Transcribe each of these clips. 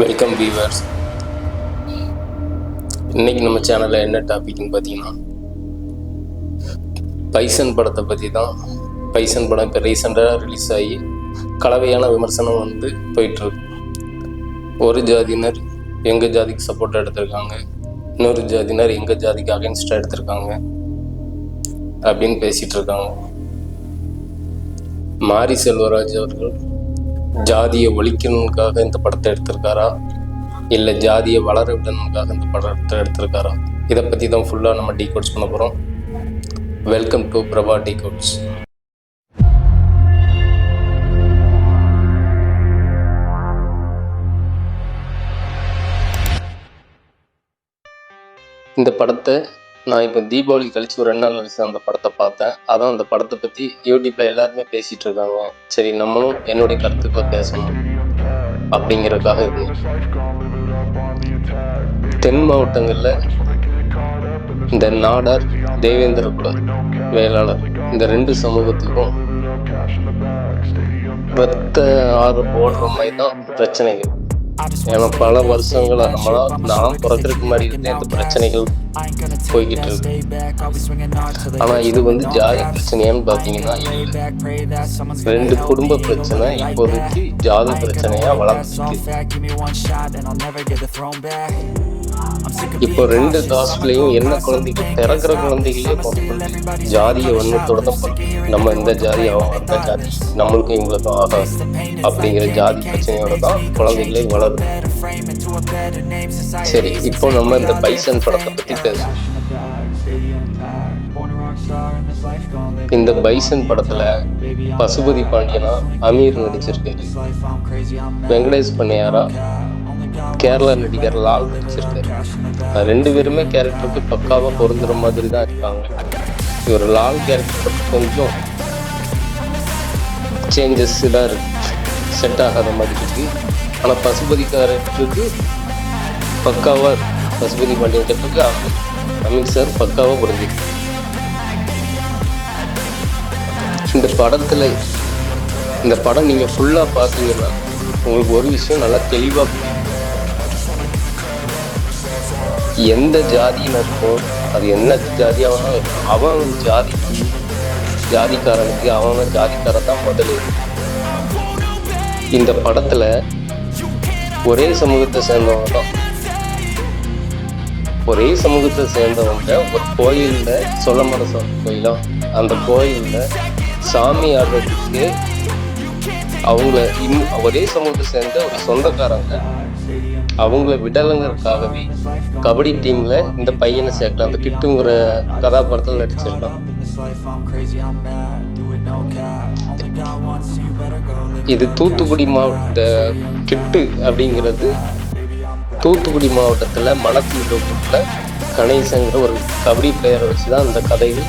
Welcome viewers இன்னைக்கு நம்ம சேனலில் என்ன டாபிக்னு பார்த்தீங்கன்னா பைசன் படத்தை பற்றி தான். பைசன் படம் இப்போ ரீசெண்டாக ரிலீஸ் ஆகி கலவையான விமர்சனம் வந்து போயிட்டுருக்கு. ஒரு ஜாதியினர் எங்கள் ஜாதிக்கு சப்போர்ட்டாக எடுத்திருக்காங்க இன்னொரு ஜாதியினர் எங்கள் ஜாதிக்கு அகைன்ஸ்டாக எடுத்திருக்காங்க அப்படின்னு பேசிகிட்டு இருக்காங்க. மாரி செல்வராஜ் அவர்கள் ஜாதியை ஒழிக்கணுக்காக இந்த படத்தை எடுத்திருக்காரா? இல்லை ஜாதியை வளர விடணுக்காக இந்த படத்தை எடுத்திருக்காரா? இதை பற்றி தான் ஃபுல்லாக நம்ம டீ கோட்ஸ் பண்ண போகிறோம் welcome to Prabha decodes இந்த படத்தை நான் இப்போ தீபாவளி கழிச்சு ஒரு ரெண்டு நாள் கழிச்சு அந்த படத்தை பார்த்தேன். அதான் அந்த படத்தை பற்றி யூடியூப்ல எல்லாருமே பேசிட்டு இருக்காங்க. சரி நம்மளும் என்னுடைய கருத்துக்களை பேசணும் அப்படிங்கிறதுக்காக இருந்தேன். தென் மாவட்டங்களில் இந்த நாடார் தேவேந்திர குல வேளாளர் இந்த ரெண்டு சமூகத்துக்கும் ரத்த ஆறு போடுற மாதிரி தான் பிரச்சனைகள். ஏன்னா பல வருஷங்களா நம்மளா நான் பிறக்கிறதுக்கு முன்னாடி இருந்தே இந்த பிரச்சனைகள் போய்கிட்டு இருக்கு. ஆனா இது வந்து ஜாதி பிரச்சனையான்னு பாத்தீங்கன்னா ரெண்டு குடும்ப பிரச்சனை இப்போதைக்கு ஜாதி பிரச்சனையா வளர்ந்துருக்கு. இப்போ ரெண்டு காஸ்ட்லயும் என்ன குழந்தைங்க பிறக்கிற குழந்தைகளே ஜாதிய தான் பிறக்கும். நம்ம இந்த ஜாதி அவன் அந்த ஜாதி நம்மளுக்கும் இவங்களுக்கும் ஆகாது அப்படிங்கிற ஜாதி பிரச்சனையோட தான் குழந்தைகளே வளருது. சரி இப்போ நம்ம இந்த பைசன் படத்தை பத்தி பேசலாம் இந்த பைசன் படத்துல பசுபதி பாண்டியனா அமீர் நடிச்சிருக்காரு. வெங்கடேஷ் பண்ணையாரா? கேரளா நடிகர் லால் நடிச்சிருக்காரு ரெண்டு பேருமே கேரக்டருக்கு பக்காவாக பொருந்துற மாதிரி தான் இருக்காங்க. இவர் லால் கேரக்டர் கொஞ்சம் சேஞ்சஸ் தான் இருக்கு. செட் ஆகாத மாதிரி இருக்கு. ஆனால் பசுபதி கேரக்டருக்கு பக்காவாக பசுபதி பாண்டியன் கேரக்டருக்கு அமீர் சார் பக்காவாக புரிஞ்சுக்கு இந்த படத்தில் இந்த படம் நீங்கள் ஃபுல்லாக பார்த்தீங்கன்னா உங்களுக்கு ஒரு விஷயம் நல்லா தெளிவாக எந்த எந்த ஜாதியினருக்கும் அது என்ன ஜாதியாக இருக்கும். அவன் ஜாதிக்கு ஜாதிக்காரனுக்கு அவன் ஜாதிக்காரன் தான் முதலு இந்த படத்துல ஒரே சமூகத்தை சேர்ந்தவங்க தான். ஒரே சமூகத்தை சேர்ந்தவங்க ஒரு கோயில்ல சொல்லமர சாமி கோயிலா? அந்த கோயில்ல சாமி ஆடுறதுக்கு அவங்க இன் ஒரே சமூகத்தை சேர்ந்த ஒரு சொந்தக்காரங்க. அவங்கள விடலைங்கிறதுக்காகவே கபடி டீமில் இந்த பையனை சேர்க்கலாம். அந்த கிட்டுங்கிற கதாபாத்திரத்தில் நடிச்சிருக்கான் இது தூத்துக்குடி மாவட்ட கிட்டு அப்படிங்கிறது தூத்துக்குடி மாவட்டத்தில் மணத்தூரில் கணேசங்கிற ஒரு கபடி பிளேயரை வச்சு தான் அந்த கதையில்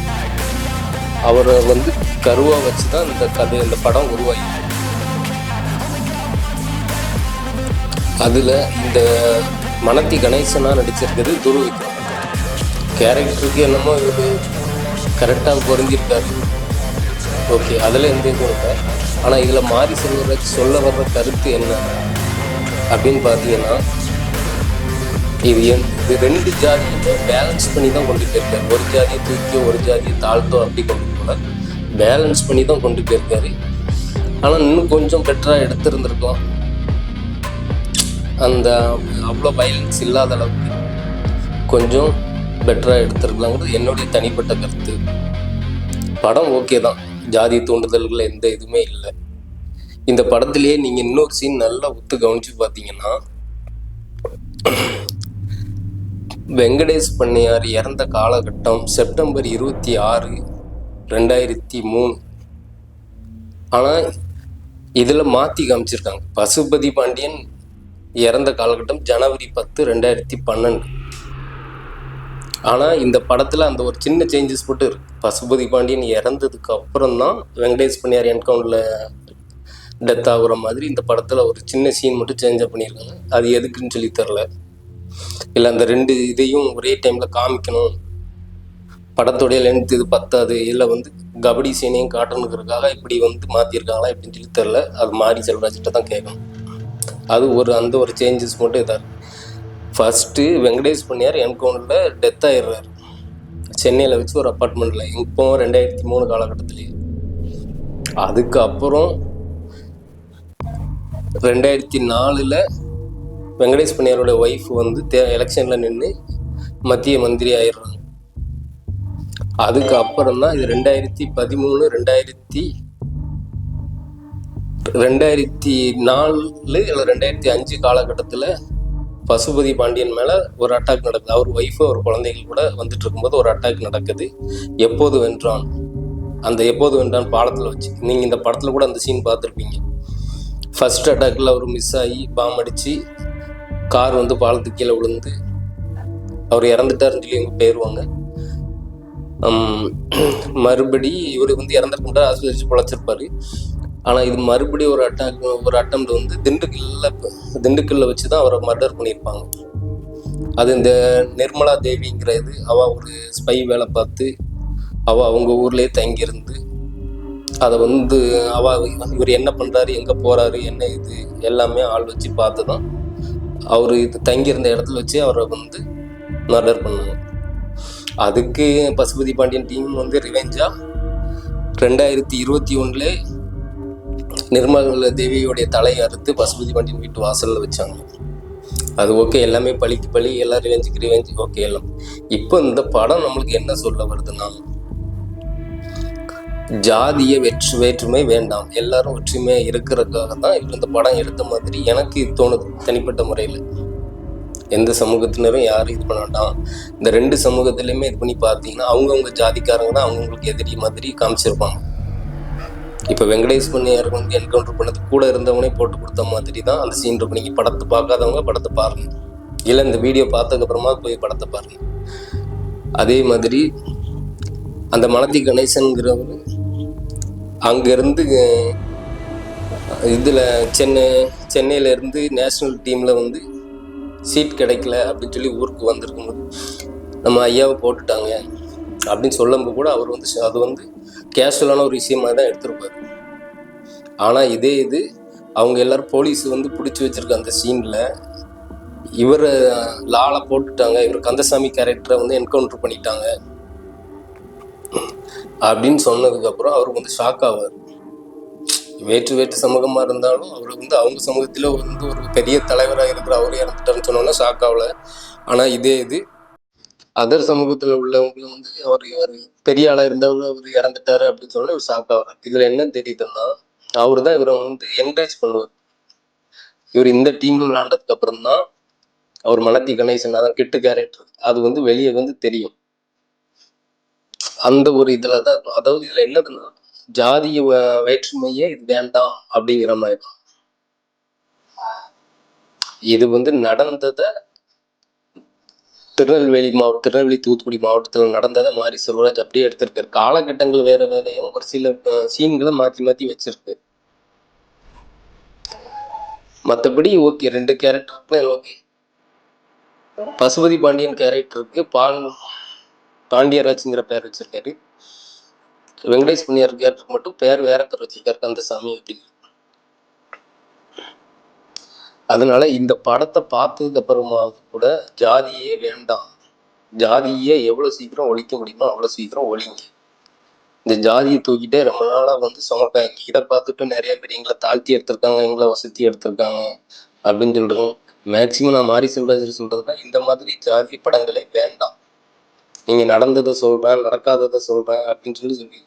அவரை வந்து கருவாக வச்சு தான் இந்த கதை இந்த படம் உருவாகி. அதில் இந்த மனத்தி கணேசனாக நடிச்சிருக்கிறது துருவிக்ரம் கேரக்டருக்கு என்னமோ இவர் கரெக்டாக பொருந்திருக்காரு. ஓகே அதில் எந்த இதுவும் இல்லை ஆனால் இதில் மாறி செல்வர சொல்ல வர்ற கருத்து என்ன? அப்படின்னு பார்த்தீங்கன்னா இது என் இது ரெண்டு ஜாதியுமே பேலன்ஸ் பண்ணி தான் கொண்டு போயிருக்காரு. ஒரு ஜாதியை தூக்கியோ ஒரு ஜாதியை தாழ்த்தோ அப்படி கொண்டு போல. பேலன்ஸ் பண்ணி தான் கொண்டு போயிருக்காரு. ஆனால் இன்னும் கொஞ்சம் பெட்டராக எடுத்திருந்திருக்கலாம் அந்த அவ்வளோ வயலன்ஸ் இல்லாத அளவுக்கு கொஞ்சம் பெட்டராக எடுத்துருக்கலாங்கிறது என்னுடைய தனிப்பட்ட கருத்து. படம் ஓகே தான். ஜாதி தூண்டுதல்கள் எந்த இதுவுமே இல்லை. இந்த படத்திலேயே நீங்கள் இன்னொரு சீன் நல்லா ஒத்து கவனிச்சு பார்த்தீங்கன்னா வெங்கடேஷ் பண்ணையார் இறந்த காலகட்டம் செப்டம்பர் இருபத்தி ஆறு ரெண்டாயிரத்தி மூணு. ஆனால் இதில் மாற்றி காமிச்சிருக்காங்க. பசுபதி பாண்டியன் இறந்த காலகட்டம் ஜனவரி பத்து ரெண்டாயிரத்தி பன்னெண்டு. ஆனால் இந்த படத்தில் அந்த ஒரு சின்ன சேஞ்சஸ் மட்டும் இருக்கு. பசுபதி பாண்டியன் இறந்ததுக்கு அப்புறம் தான் வெங்கடேஷ் பண்ணியார் என்கவுண்டில் டெத் ஆகுற மாதிரி இந்த படத்தில் ஒரு சின்ன சீன் மட்டும் சேஞ்சாக பண்ணியிருக்காங்க. அது எதுக்குன்னு சொல்லி தெரில இல்லை அந்த ரெண்டு இதையும் ஒரே டைமில் காமிக்கணும். படத்துடைய லென்த் இது பத்தாது. இல்லை வந்து கபடி சீனையும் காட்டணுங்கிறதுக்காக இப்படி வந்து மாற்றிருக்காங்களா எப்படின்னு சொல்லி தெரில அது மாறி செல்வராஜ்கிட்ட தான் கேட்கணும். அது ஒரு அந்த ஒரு சேஞ்சஸ் மட்டும் இதாக இருக்கு ஃபஸ்ட்டு வெங்கடேஷ் பண்ணியார் என்கவுண்டரில் டெத் ஆயிடுறாரு. சென்னையில் வச்சு ஒரு அப்பார்ட்மெண்ட்டில் இப்போ ரெண்டாயிரத்தி மூணு காலகட்டத்திலேயே. அதுக்கப்புறம் ரெண்டாயிரத்தி நாலில் வெங்கடேஷ் பண்ணியாரோட ஒய்ஃப் வந்து தே எலெக்ஷனில் நின்று மத்திய மந்திரி ஆயிடுறாங்க. அதுக்கப்புறம் தான் இது ரெண்டாயிரத்தி பதிமூணு ரெண்டாயிரத்தி ரெண்டாயிரத்தி நாலு இல்லை ரெண்டாயிரத்தி அஞ்சு காலகட்டத்தில் பசுபதி பாண்டியன் மேலே ஒரு அட்டாக் நடக்குது. அவர் ஒய்ஃபு அவர் குழந்தைகள் கூட வந்துட்டு இருக்கும்போது ஒரு அட்டாக் நடக்குது. எப்போது வென்றான்? அந்த எப்போது வென்றான் பாலத்தில் வச்சு. நீங்கள் இந்த படத்தில் கூட அந்த சீன் பார்த்துருப்பீங்க. ஃபர்ஸ்ட் அட்டாக்கில் அவர் மிஸ் ஆகி பாம் அடித்து கார் வந்து பாலத்துக்கு கீழே விழுந்து அவர் இறந்துட்டாருன்னு சொல்லி இவங்க போயிடுவாங்க மறுபடி இவர் வந்து இறந்துருக்க மாட்டார் ஆஸ்பத்திரி பொழைச்சிருப்பாரு. ஆனால் இது மறுபடியும் ஒரு அட்டாக் ஒரு அட்டம் வந்து திண்டுக்கல்ல திண்டுக்கல்ல வச்சு தான் அவரை மர்டர் பண்ணியிருப்பாங்க. அது இந்த நிர்மலா தேவிங்கிற இது அவள் ஒரு ஸ்பை வேலை பார்த்து அவள் அவங்க ஊர்லேயே தங்கியிருந்து அதை வந்து அவ இவர் என்ன பண்ணுறாரு எங்கே போகிறாரு என்ன இது எல்லாமே ஆள் வச்சு பார்த்து தான் அவர் இது தங்கியிருந்த இடத்துல வச்சு அவரை வந்து மர்டர் பண்ணாங்க. அதுக்கு பசுபதி பாண்டியன் டீம் வந்து ரிவெஞ்சா ரெண்டாயிரத்தி இருபத்தி ஒன்றில் நிர்மல தேவியோடைய தலையை அறுத்து பசுபதி பாண்டியன் வீட்டு வாசலில் வச்சாங்க. அது ஓகே எல்லாமே பழிக்கு பழி எல்லாம் ரிவெஞ்சுக்கு ரிவெஞ்சு ஓகே எல்லாம். இப்போ இந்த படம் நம்மளுக்கு என்ன சொல்ல வருதுன்னா ஜாதிய வெற்று வேற்றுமை வேண்டாம். எல்லாரும் ஒற்றுமையா இருக்கிறதுக்காக தான் இவர் இந்த படம் எடுத்த மாதிரி எனக்கு இது தோணுது தனிப்பட்ட முறையில். எந்த சமூகத்தினரும் யாரும் இது பண்ண வேண்டாம். இந்த ரெண்டு சமூகத்திலையுமே இது பண்ணி பார்த்தீங்கன்னா அவங்கவுங்க ஜாதிக்காரங்க தான் அவங்கவுங்களுக்கு எதிரி மாதிரி காமிச்சிருப்பாங்க. இப்போ வெங்கடேஷ் பண்ணியார் வந்து என்கவுண்டர் பண்ணது கூட இருந்தவனே போட்டு கொடுத்த மாதிரி தான் அந்த சீன் இருக்கும். நீங்கள் படத்தை பார்க்காதவங்க படத்தை பாருங்க. இல்லை இந்த வீடியோ பார்த்ததுக்கப்புறமா போய் படத்தை பாருங்க. அதே மாதிரி அந்த மலத்தி கணேசன்கிறவர் அங்கேருந்து இதில் சென்னை சென்னையிலேருந்து நேஷ்னல் டீமில் வந்து சீட் கிடைக்கல அப்படின்னு சொல்லி ஊருக்கு வந்திருக்கும்போது நம்ம ஐயாவை போட்டுட்டாங்க. அப்படின்னு சொல்லும்போது கூட அவர் வந்து அது வந்து கேஷுவலான ஒரு விஷயமா தான் எடுத்திருப்பாரு. ஆனால் இதே இது அவங்க எல்லாரும் போலீஸ் வந்து பிடிச்சி வச்சிருக்க அந்த சீனில் இவரை லாலை போட்டுட்டாங்க. இவர் கந்தசாமி கேரக்டரை வந்து என்கவுண்டர் பண்ணிட்டாங்க. அப்படின்னு சொன்னதுக்கப்புறம் அவருக்கு வந்து ஷாக் ஆவார். வேற்று வேற்று சமூகமாக இருந்தாலும் அவர் வந்து அவங்க சமூகத்தில் வந்து ஒரு பெரிய தலைவராக இருக்கிற அவர் இறந்துட்டாருன்னு சொன்னோன்னா ஷாக் ஆகலை. ஆனால் இதே இது அதர் சமூகத்துல உள்ளவங்களும் வந்து அவர் இவர் பெரிய ஆளா இருந்தவங்க அவர் இறந்துட்டாரு அப்படின்னு சொன்னா இவர் ஷாக் இதுல என்ன தெரியுதுன்னா அவர் தான் இவரை வந்து என்கரேஜ் பண்ணுவார். இவர் இந்த டீம்ல விளையாண்டதுக்கு அப்புறம் தான் அவர் மலத்தி கணேசன் அதான் கிட்டு கேரக்டர் அது வந்து வெளியே வந்து தெரியும். அந்த ஒரு இதுல தான் அதாவது இதுல என்னதுன்னா ஜாதிய வ- வேற்றுமையே இது வேண்டாம் அப்படிங்கிற மாதிரி இது வந்து நடந்ததை திருநெல்வேலி மாவட்டம் திருநெல்வேலி தூத்துக்குடி மாவட்டத்தில் நடந்ததை மாரி செல்வராஜ் அப்படியே எடுத்திருக்காரு. காலகட்டங்கள் வேற வேறையும் ஒரு சில சீன்களை மாற்றி மாற்றி வச்சிருக்கு. மற்றபடி ஓகே ரெண்டு கேரக்டருக்குமே ஓகே. பசுபதி பாண்டியன் கேரக்டருக்கு பால் பாண்டியராஜ்ங்கிற பேர் வச்சிருக்காரு. வெங்கடேஷ் புண்ணியார் கேரக்டருக்கு மட்டும் பேர் வேற பேர் வச்சிருக்காரு கந்தசாமி அப்படின்னு. அதனால இந்த படத்தை பார்த்ததுக்கு அப்புறமா கூட ஜாதியே வேண்டாம். ஜாதியே எவ்வளோ சீக்கிரம் ஒழிக்க முடியுமோ அவ்வளோ சீக்கிரம் ஒழிங்க. இந்த ஜாதியை தூக்கிட்டே ரொம்ப நாளாக வந்து சுமக்காங்க இதை பார்த்துட்டு நிறைய பேர் எங்களை தாழ்த்தி எடுத்திருக்காங்க எங்களை வசதி எடுத்திருக்காங்க அப்படின்னு சொல்கிறோம் மேக்சிமம் நான் மாரி செல்வாஜர் சொல்கிறதுனா இந்த மாதிரி ஜாதி படங்களே வேண்டாம். நீங்கள் நடந்ததை சொல்கிறேன் நடக்காததை சொல்கிறேன் அப்படின்னு சொல்லி சொல்லி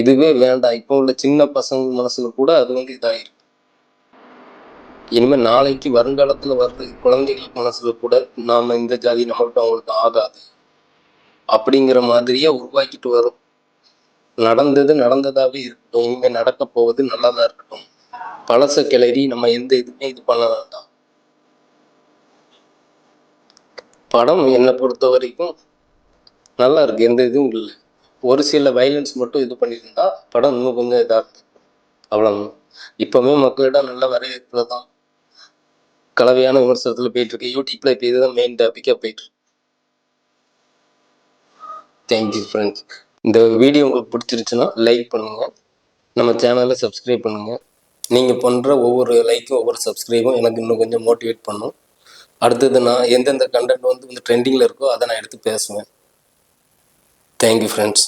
இதுவே வேண்டாம். இப்போ உள்ள சின்ன பசங்க மனசுல கூட அது வந்து இதாகிருக்கு இனிமேல் நாளைக்கு வருங்காலத்தில் வர்ற குழந்தைகள் மனசுல கூட நாம இந்த ஜாதி நம்மள்ட்ட அவங்கள்ட்ட ஆகாது. அப்படிங்கிற மாதிரியே உருவாக்கிட்டு வரும். நடந்தது நடந்ததாகவே இருக்கட்டும் இங்கே நடக்க போவது நல்லதா இருக்கட்டும். பழச கிளறி நம்ம எந்த இதுவுமே இது பண்ண வேண்டாம். படம் என்னை பொறுத்த வரைக்கும் நல்லா இருக்கு. எந்த இதுவும் இல்லை. ஒரு சில வைலன்ஸ் மட்டும் இது பண்ணியிருந்தா படம் இன்னும் கொஞ்சம் இதாக இருக்கு. அவ்வளோதான் இப்பவுமே மக்களிடம் நல்ல வரவேற்புல தான் கலவையான விமர்சனத்தில் போயிட்டு இருக்கு யூடியூப்ல இப்போ இதுதான் மெயின் டாபிக்காக போயிட்டு இருக்கு. தேங்க்யூ ஃப்ரெண்ட்ஸ் இந்த வீடியோ உங்களுக்கு பிடிச்சிருச்சுன்னா லைக் பண்ணுங்க. நம்ம சேனலை சப்ஸ்கிரைப் பண்ணுங்க. நீங்கள் பண்ணுற ஒவ்வொரு லைக்கும் ஒவ்வொரு சப்ஸ்கிரைபும் எனக்கு இன்னும் கொஞ்சம் மோட்டிவேட் பண்ணும். அடுத்தது நான் எந்தெந்த கண்டென்ட் வந்து இந்த ட்ரெண்டிங்கில் இருக்கோ அதை நான் எடுத்து பேசுவேன். Thank you friends